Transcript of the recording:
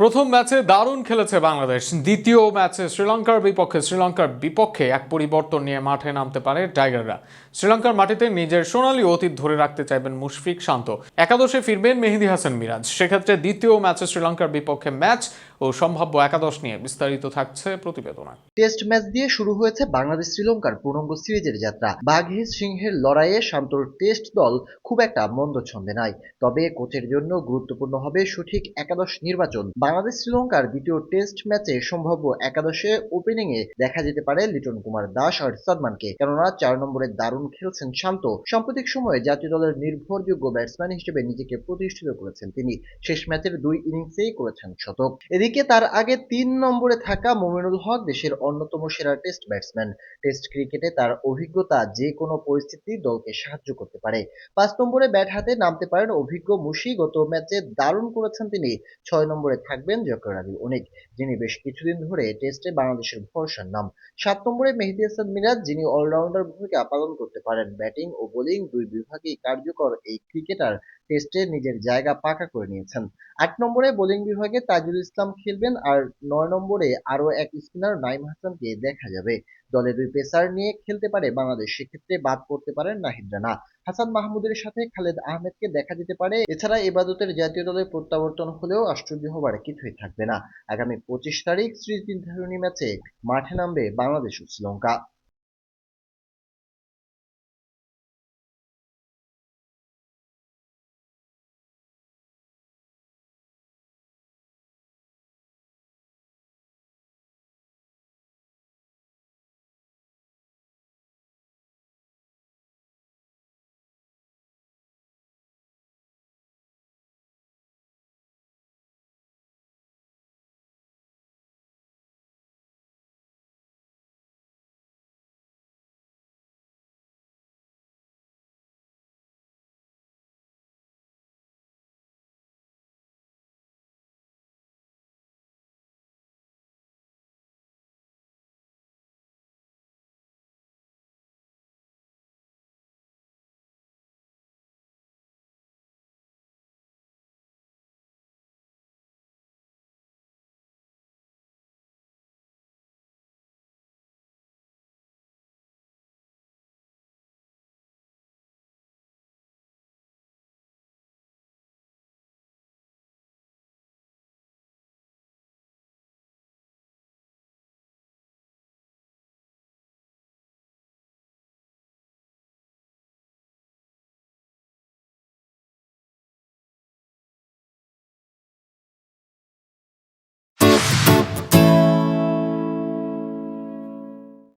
প্রথম ম্যাচে দারুণ খেলেছে বাংলাদেশ। দ্বিতীয় ম্যাচে শ্রীলঙ্কার বিপক্ষে শ্রীলঙ্কার বিপক্ষে এক পরিবর্তন নিয়ে মাঠে নামতে পারে টাইগাররা। শ্রীলঙ্কার মাটিতে নিজের সোনালী অতীত ধরে রাখতে চাইবেন মুশফিক শান্ত। একাদশে ফিরবেন মেহেদি হাসান মিরাজ। সেক্ষেত্রে দ্বিতীয় ম্যাচে শ্রীলঙ্কার বিপক্ষে ম্যাচ ও সম্ভাব্য একাদশ নিয়ে বিস্তারিত থাকছে প্রতিবেদনা। টেস্ট ম্যাচ দিয়ে শুরু হয়েছে বাংলাদেশ শ্রীলঙ্কার পূর্ণাঙ্গ সিরিজের যাত্রা। বাঘে সিংহের লড়াইয়ে শান্তর টেস্ট দল খুব একটা মন্দ ছন্দে নাই। তবে কোচের জন্য গুরুত্বপূর্ণ হবে সঠিক একাদশ নির্বাচন। বাংলাদেশ শ্রীলঙ্কার দ্বিতীয় টেস্ট ম্যাচে সম্ভাব্য একাদশে ওপেনিংয়ে দেখা যেতে পারে লিটন কুমার দাস আর সাদমানকে। কেননা চার নম্বরে দারুণ খেলছেন শান্ত। সাম্প্রতিক সময়ে জাতীয় দলের নির্ভরযোগ্য ব্যাটসম্যান হিসেবে নিজেকে প্রতিষ্ঠিত করেছেন তিনি। শেষ ম্যাচের দুই ইনিংসেই করেছেন শতক। এদিকে তার আগে তিন নম্বরে থাকা মোমিনুল হক দেশের অন্যতম সেরা টেস্ট ব্যাটসম্যান টেস্ট ক্রিকেটে তার অভিজ্ঞতা যে কোনো পরিস্থিতি দলকে সাহায্য করতে পারে। পাঁচ নম্বরে ব্যাট হাতে নামতে পারেন অভিজ্ঞ মুশি। গত ম্যাচে দারুণ করেছেন তিনি। ছয় নম্বরে থাকবেন জকর আলী অনিক, যিনি বেশ কিছুদিন ধরে টেস্টে বাংলাদেশের ভরসার নাম। সাত নম্বরে মেহেদি হাসান মিরাজ, যিনি অলরাউন্ডার ভূমিকা পালন করতে পারেন ব্যাটিং ও বোলিং, দুই বিভাগেই কার্যকর এই ক্রিকেটার টেস্টে নিজের জায়গা পাকা করে নিয়েছেন। আট নম্বরে বোলিং বিভাগে তাজুল ইসলাম খেলবেন আর নয় নম্বরে আরও এক স্পিনার নাইম হাসানকে দেখা যাবে। দলে দুই পেসার নিয়ে খেলতে পারে বাংলাদেশ, সেক্ষেত্রে বাদ পড়তে পারেন নাহিদ রানা। হাসান মাহমুদের সাথে খালেদ আহমেদকে দেখা যেতে পারে। এছাড়া এবাদতের জাতীয় দলে প্রত্যাবর্তন হলেও আশ্চর্য হবার কিছুই থাকবে না। আগামী পঁচিশ তারিখ শ্রীজ নির্ধারণী ম্যাচে মাঠে নামবে বাংলাদেশ ও শ্রীলঙ্কা।